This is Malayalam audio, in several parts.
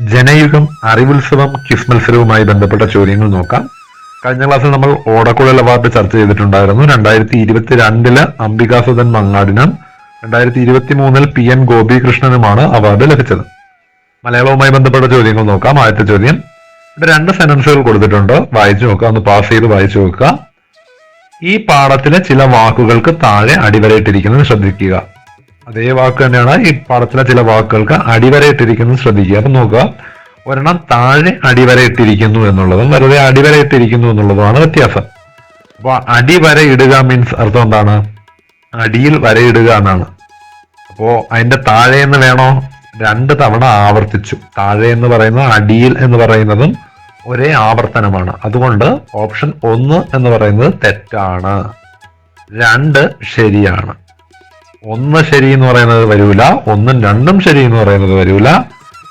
ജനയുഗം അറിവുത്സവം ക്വിസ് മത്സരവുമായി ബന്ധപ്പെട്ട ചോദ്യങ്ങൾ നോക്കാം. കഴിഞ്ഞ ക്ലാസ്സിൽ നമ്മൾ ഓടക്കുഴൽ അവാർഡ് ചർച്ച ചെയ്തിട്ടുണ്ടായിരുന്നു. രണ്ടായിരത്തി ഇരുപത്തി രണ്ടിൽ അംബികാസുധൻ മങ്ങാടിനും രണ്ടായിരത്തി ഇരുപത്തി മൂന്നിൽ പി എൻ ഗോപികൃഷ്ണനുമാണ് അവാർഡ് ലഭിച്ചത്. മലയാളവുമായി ബന്ധപ്പെട്ട ചോദ്യങ്ങൾ നോക്കാം. ആദ്യത്തെ ചോദ്യം. ഇവിടെ രണ്ട് സെന്റൻസുകൾ കൊടുത്തിട്ടുണ്ട്. വായിച്ചു നോക്കുക. ഒന്ന് പാസ് ചെയ്ത് വായിച്ചു നോക്കുക. ഈ പാഠത്തിലെ ചില വാക്കുകൾക്ക് താഴെ അടിവരയിട്ടിരിക്കുന്നത് ശ്രദ്ധിക്കുക. അതേ വാക്ക് തന്നെയാണ് ഈ പാഠത്തിലെ ചില വാക്കുകൾക്ക് അടിവരയിട്ടിരിക്കുന്നത് ശ്രദ്ധിക്കുക. അപ്പൊ നോക്കുക. ഒരെണ്ണം താഴെ അടിവരയിട്ടിരിക്കുന്നു എന്നുള്ളതും വെറുതെ അടിവരയിട്ടിരിക്കുന്നു എന്നുള്ളതുമാണ് വ്യത്യാസം. അപ്പൊ അടിവര ഇടുക മീൻസ് അർത്ഥം എന്താണ്? അടിയിൽ വരയിടുക എന്നാണ്. അപ്പോ അതിന്റെ താഴെ എന്ന് വേണോ? രണ്ട് തവണ ആവർത്തിച്ചു. താഴെ എന്ന് പറയുന്നത് അടിയിൽ എന്ന് പറയുന്നതും ഒരേ ആവർത്തനമാണ്. അതുകൊണ്ട് ഓപ്ഷൻ ഒന്ന് എന്ന് പറയുന്നത് തെറ്റാണ്. രണ്ട് ശരിയാണ്. ഒന്ന് ശരി എന്ന് പറയുന്നത് വരൂല. ഒന്നും രണ്ടും ശരി എന്ന് പറയുന്നത് വരൂല.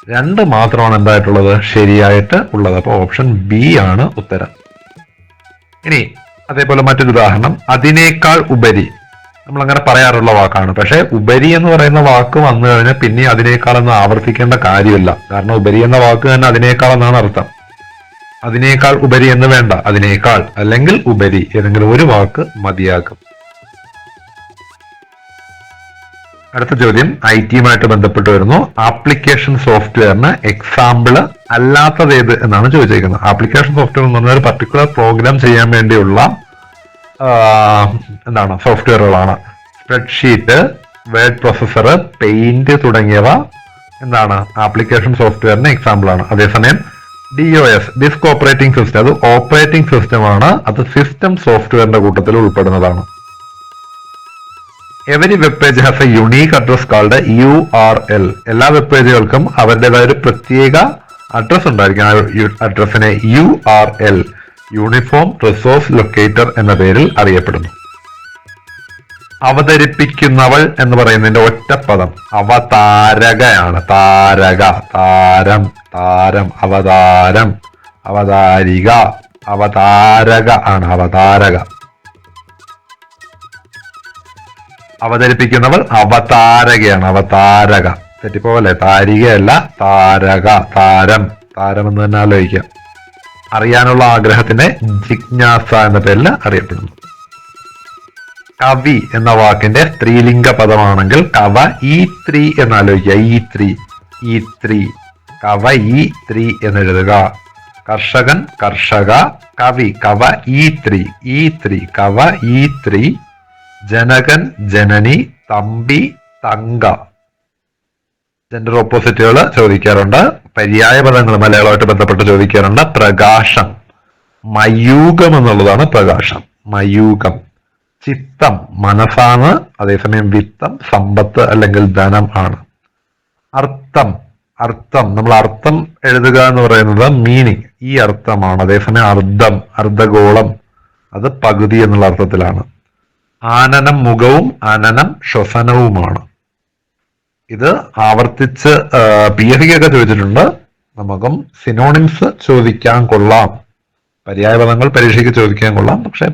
രണ്ട് മാത്രമാണ് എന്തായിട്ടുള്ളത്? ശരിയായിട്ട് ഉള്ളത്. അപ്പോൾ ഓപ്ഷൻ ബി ആണ് ഉത്തരം. ഇനി അതേപോലെ മറ്റൊരു ഉദാഹരണം. അതിനേക്കാൾ ഉപരി. നമ്മൾ അങ്ങനെ പറയാറുള്ള വാക്കാണ്. പക്ഷേ ഉപരി എന്ന് പറയുന്ന വാക്ക് വന്നു കഴിഞ്ഞാൽ പിന്നെ അതിനേക്കാൾ എന്ന് ആവർത്തിക്കേണ്ട കാര്യമില്ല. കാരണം ഉപരി എന്ന വാക്ക് തന്നെ അതിനേക്കാൾ എന്നാണ് അർത്ഥം. അതിനേക്കാൾ ഉപരി എന്ന് വേണ്ട. അതിനേക്കാൾ അല്ലെങ്കിൽ ഉപരി. ഏതെങ്കിലും ഒരു വാക്ക് മതിയാക്കും അടുത്ത ചോദ്യം ഐ ടിയുമായിട്ട് ബന്ധപ്പെട്ട് വരുന്നു. ആപ്ലിക്കേഷൻ സോഫ്റ്റ്വെയറിന് എക്സാമ്പിൾ അല്ലാത്തത് ഏത് എന്നാണ് ചോദിച്ചിരിക്കുന്നത് ആപ്ലിക്കേഷൻ സോഫ്റ്റ്വെയർ എന്ന് പറഞ്ഞാൽ ഒരു പർട്ടിക്കുലർ പ്രോഗ്രാം ചെയ്യാൻ വേണ്ടിയുള്ള എന്താണ് സോഫ്റ്റ്വെയറുകളാണ്. സ്പ്രെഡ്ഷീറ്റ് വേർഡ് പ്രോസസർ പെയിന്റ് തുടങ്ങിയവ എന്താണ് ആപ്ലിക്കേഷൻ സോഫ്റ്റ്വെയറിന് എക്സാമ്പിൾ ആണ്. അതേസമയം D O S disk operating system അത് ഓപ്പറേറ്റിംഗ് സിസ്റ്റമാണ് അത് സിസ്റ്റം സോഫ്റ്റ്വെയറിന്റെ കൂട്ടത്തിൽ ഉൾപ്പെടുന്നതാണ്. Every web page has a unique address called U R L. എല്ലാ വെബ് പേജുകൾക്കും അവരുടേതായ ഒരു പ്രത്യേക അഡ്രസ് ഉണ്ടായിരിക്കും ആ അഡ്രസ്സിനെ U R L. Uniform resource locator എന്ന പേരിൽ അറിയപ്പെടുന്നു. അവതരിപ്പിക്കുന്നവൾ എന്ന് പറയുന്നതിന്റെ ഒറ്റപ്പദം അവതാരകയാണ്. താരക താരം താരം അവതാരം അവതാരിക അവതാരക ആണ് അവതാരക. അവതരിപ്പിക്കുന്നവൾ അവതാരകയാണ് അവതാരക. തെറ്റിപ്പോലെ താരികയല്ല താരക താരം. താരം എന്ന് തന്നെ ആലോചിക്കാം. അറിയാനുള്ള ആഗ്രഹത്തിനെ ജിജ്ഞാസ എന്ന പേരിൽ അറിയപ്പെടുന്നു. കവി എന്ന വാക്കിന്റെ സ്ത്രീലിംഗ പദമാണെങ്കിൽ കവ ഈ ത്രീ എന്ന് ആലോചിക്കുക. ഈ ത്രീ ഈ ത്രീ. കവ ഈ ത്രീ എന്ന് എഴുതുക. കർഷകൻ കർഷക കവി കവ ഈ ത്രീ ഈ ത്രീ കവ ഈ ത്രീ. ജനകൻ ജനനി തമ്പി തങ്ക. ജെൻഡർ ഓപ്പോസിറ്റുകൾ ചോദിക്കാറുണ്ട്. പര്യായ പദങ്ങൾ മലയാളമായിട്ട് ബന്ധപ്പെട്ട് ചോദിക്കാറുണ്ട്. പ്രകാശം. മയൂകം എന്നുള്ളതാണ് പ്രകാശം. മയൂകം. ചിത്തം. മനസ്സാണ്. അതേസമയം വിത്തം സമ്പത്ത് അല്ലെങ്കിൽ ധനം ആണ്. അർത്ഥം. അർത്ഥം. നമ്മൾ അർത്ഥം എഴുതുക എന്ന് പറയുന്നത് മീനിങ് ഈ അർത്ഥമാണ്. അതേസമയം അർദ്ധം അർദ്ധഗോളം. അത് പകുതി എന്നുള്ള അർത്ഥത്തിലാണ്. ആനനം മുഖവും അനനം ശ്വസനവുമാണ്. ഇത് ആവർത്തിച്ച് പി എഫ് ഒക്കെ ചോദിച്ചിട്ടുണ്ട്. നമുക്കും സിനോണിംസ് ചോദിക്കാൻ കൊള്ളാം. പര്യായപദങ്ങൾ പരീക്ഷയ്ക്ക് ചോദിക്കാൻ കൊള്ളാം. പക്ഷെ